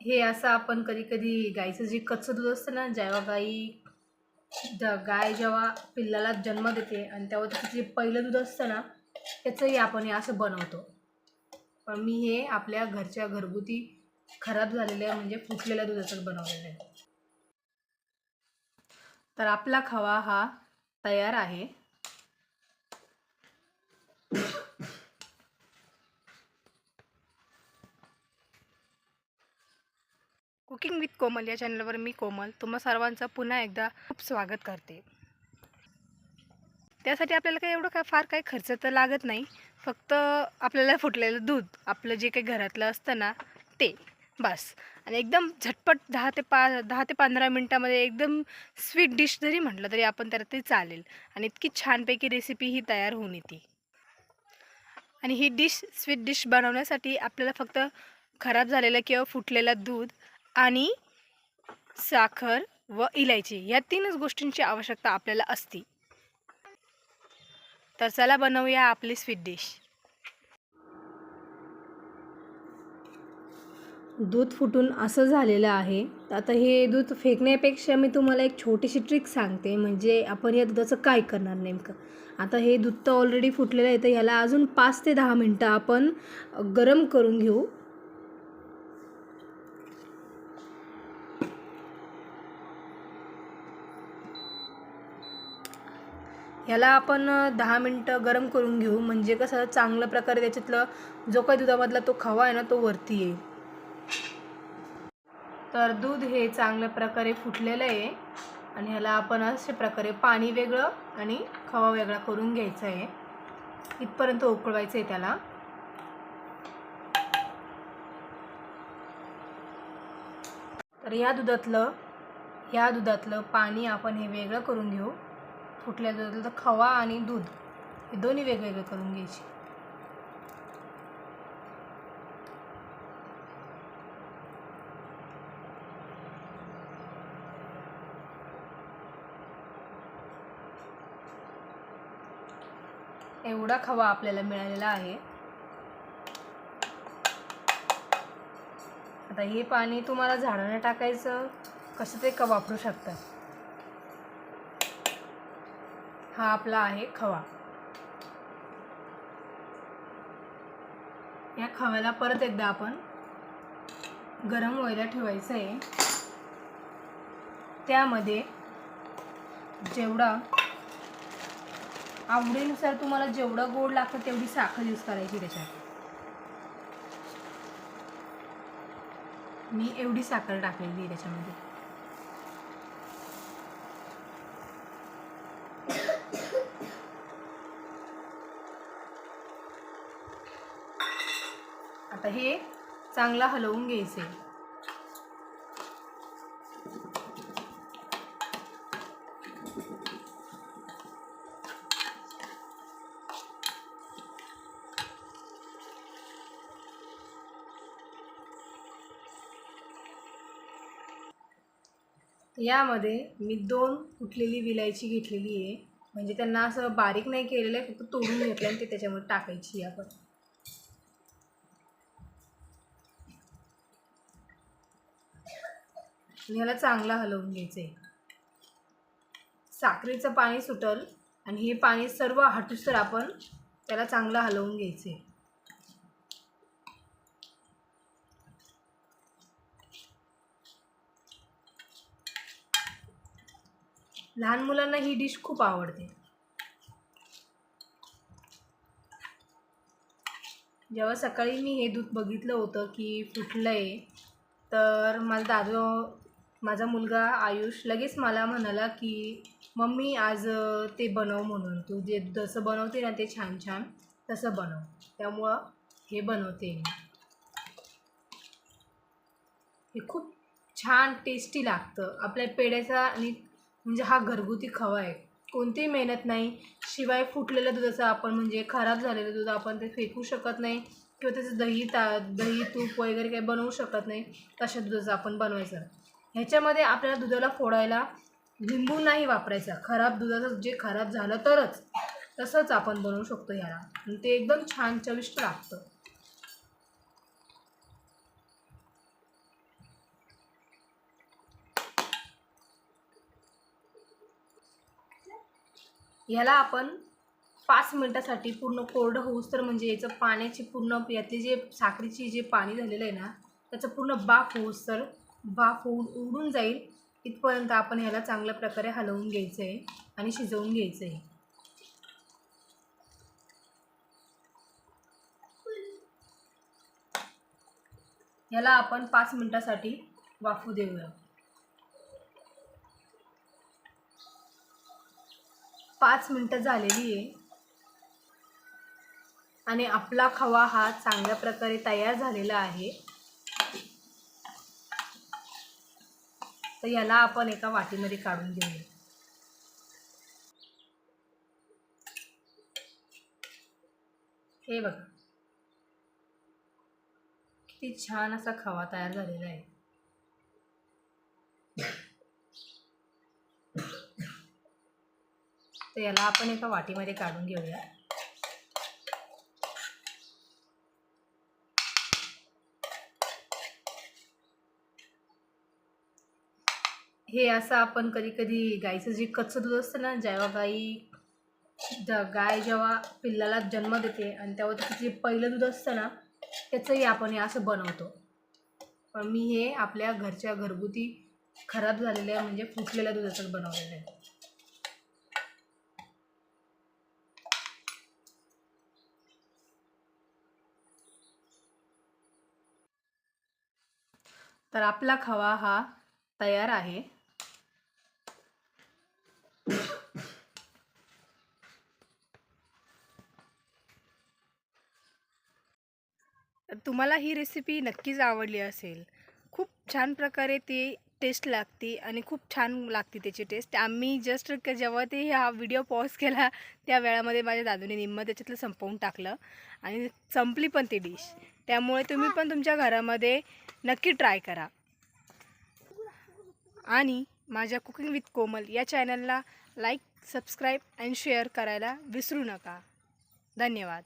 हे असं आपण कधी कधी गाईचं जे कच्चं दूध असतं ना जेव्हा गाई ज गाय जेव्हा पिल्लाला जन्म देते आणि तेव्हा त्याचं जे पहिलं दूध असतं ना त्याचंही आपण हे असं बनवतो. पण मी हे आपल्या घरच्या घरगुती खराब झालेल्या म्हणजे फुटलेल्या दुधाचं बनवलेलं आहे. तर आपला खवा हा तयार आहे. कुकिंग विथ कोमल या चॅनलवर मी कोमल. तुम्हा सर्वांचं पुन्हा एकदा खूप स्वागत करते. त्यासाठी आपल्याला काही एवढं काय फार काही खर्च तर लागत नाही. फक्त आपल्याला फुटलेलं दूध आपलं जे काही घरातलं असतं ना ते. बस. आणि एकदम झटपट दहा ते पा दहा ते पंधरा मिनटामध्ये एकदम स्वीट डिश जरी म्हटलं तरी आपण त्याला ते चालेल. आणि इतकी छानपैकी रेसिपी ही तयार होऊन येते. आणि ही डिश स्वीट डिश बनवण्यासाठी आपल्याला फक्त खराब झालेलं किंवा फुटलेलं दूध आणि साखर व इलायची या तीनच गोष्टींची आवश्यकता आपल्याला असते. तर चला बनवूया आपली स्वीट डिश दूध फुटून असं झालेलं आहे. तर आता हे दूध फेकण्यापेक्षा मी तुम्हाला एक छोटीशी ट्रिक सांगते. म्हणजे आपण या दुधाचं काय करणार नेमकं? आता हे दूध तर ऑलरेडी फुटलेलं आहे. तर ह्याला अजून पाच ते दहा मिनटं आपण गरम करून घेऊ. ह्याला आपण दहा मिनटं गरम करून घेऊ. म्हणजे कसं चांगल्या प्रकारे त्याच्यातलं जो काही दुधामधला तो खवा आहे ना तो वरती येईल. तर दूध हे चांगल्या प्रकारे फुटलेलं आहे. आणि ह्याला आपण अशा प्रकारे पाणी वेगळं आणि खवा वेगळा करून घ्यायचा आहे. इथपर्यंत उकळवायचं आहे त्याला. तर या दुधातलं ह्या दुधातलं पाणी आपण हे वेगळं करून घेऊ. फुटल्या दुधातलं खवा आणि दूध हे दोन्ही वेगवेगळे करून घ्यायचे. एवढा खवा आपल्याला मिळालेला आहे. आता हे पाणी तुम्हाला झाडांना टाकायचं कसं ते का वापरू शकता? हा आपला आहे खवा. या खव्याला परत एकदा आपण गरम व्हायला ठेवायचं आहे त्यामध्ये जेवढा आवडीनुसार तुम्हाला जेवढं गोड लागतं तेवढी साखर यूज करायची त्याच्यात. मी एवढी साखर टाकलेली आहे त्याच्यामध्ये आता हे चांगला हलवून घ्यायचे. यामध्ये मी दोन फुटलेली विलायची घेतलेली आहे. म्हणजे त्यांना असं बारीक नाही केलेलं आहे फक्त तोडून घेतलं आणि ते त्याच्यामध्ये टाकायची आपण. आणि ह्याला चांगला हलवून घ्यायचं आहे साखरेचं पाणी सुटल आणि हे पाणी सर्व हटूसर आपण त्याला चांगलं हलवून घ्यायचं लहान मुलांना ही डिश खूप आवडते. जेव्हा सकाळी मी हे दूध बघितलं होतं की फुटलं आहे तर मला दादो माझा मुलगा आयुष लगेच मला म्हणाला की मम्मी आज ते बनव म्हणून. तू जे जसं बनवते ना ते छान छान तसं बनव. त्यामुळं हे बनवते हे खूप छान टेस्टी लागतं. आपल्या पेड्याचा आणि म्हणजे हा घरगुती खवा आहे. कोणतीही मेहनत नाही. शिवाय फुटलेलं दुधाचं आपण म्हणजे खराब झालेलं दूध आपण ते फेकू शकत नाही किंवा त्याचं दही ता दही तूप वगैरे काही बनवू शकत नाही. तशा दुधाचं आपण बनवायचं. ह्याच्यामध्ये आपल्याला दुधाला फोडायला लिंबू नाही वापरायचा. खराब दुधाचं जे खराब झालं तरच. तसंच आपण बनवू शकतो ह्याला. ते एकदम छान चविष्ट लागतं. ह्याला आपण पाच मिनटासाठी पूर्ण कोरडं होऊस तर म्हणजे याचं पाण्याची पूर्ण यातली जे साखरेची जे पाणी झालेलं आहे ना त्याचं पूर्ण बाफ होऊस तर वाफ होऊन उडून जाईल इथपर्यंत आपण ह्याला चांगल्या प्रकारे हलवून घ्यायचं आहे आणि शिजवून घ्यायचं आहे याला आपण पाच मिनटासाठी वाफू देऊया. पाच मिनटं झालेली आहे. आणि आपला खवा हा चांगल्या प्रकारे तयार झालेला आहे. तर याला आपण एका वाटीमध्ये काढून घेऊया. हे बघा. किती छान असा खवा तयार झालेला आहे. तर याला आपण एका वाटीमध्ये काढून घेऊया. हे असं आपण कधी कधी गाईचं जे कच्चं दूध असतं ना जेव्हा गाई ज- गाय जेव्हा पिल्लाला जन्म देते आणि तेव्हा तिचं जे पहिलं दूध असतं ना त्याचंही आपण हे असं बनवतो. पण मी हे आपल्या घरच्या घरगुती खराब झालेल्या म्हणजे फुटलेल्या दुधाचं बनवलेलं आहे. तर आपला खवा हा तयार आहे. तुम्हाला ही रेसिपी नक्कीच आवडली असेल. खूप छान प्रकारे ती टेस्ट लागते आणि खूप छान लागते त्याची टेस्ट आम्ही जस्ट जेव्हा ते हा व्हिडिओ पॉज केला त्या वेळामध्ये माझ्या दादूने निम्म त्याच्यातलं संपवून टाकलं आणि संपली पण ती डिश त्यामुळे तुम्ही पण तुमच्या घरामध्ये नक्की ट्राय करा. आणि माझ्या कुकिंग विथ कोमल या चॅनलला लाईक सबस्क्राईब अँड शेअर करायला विसरू नका. धन्यवाद.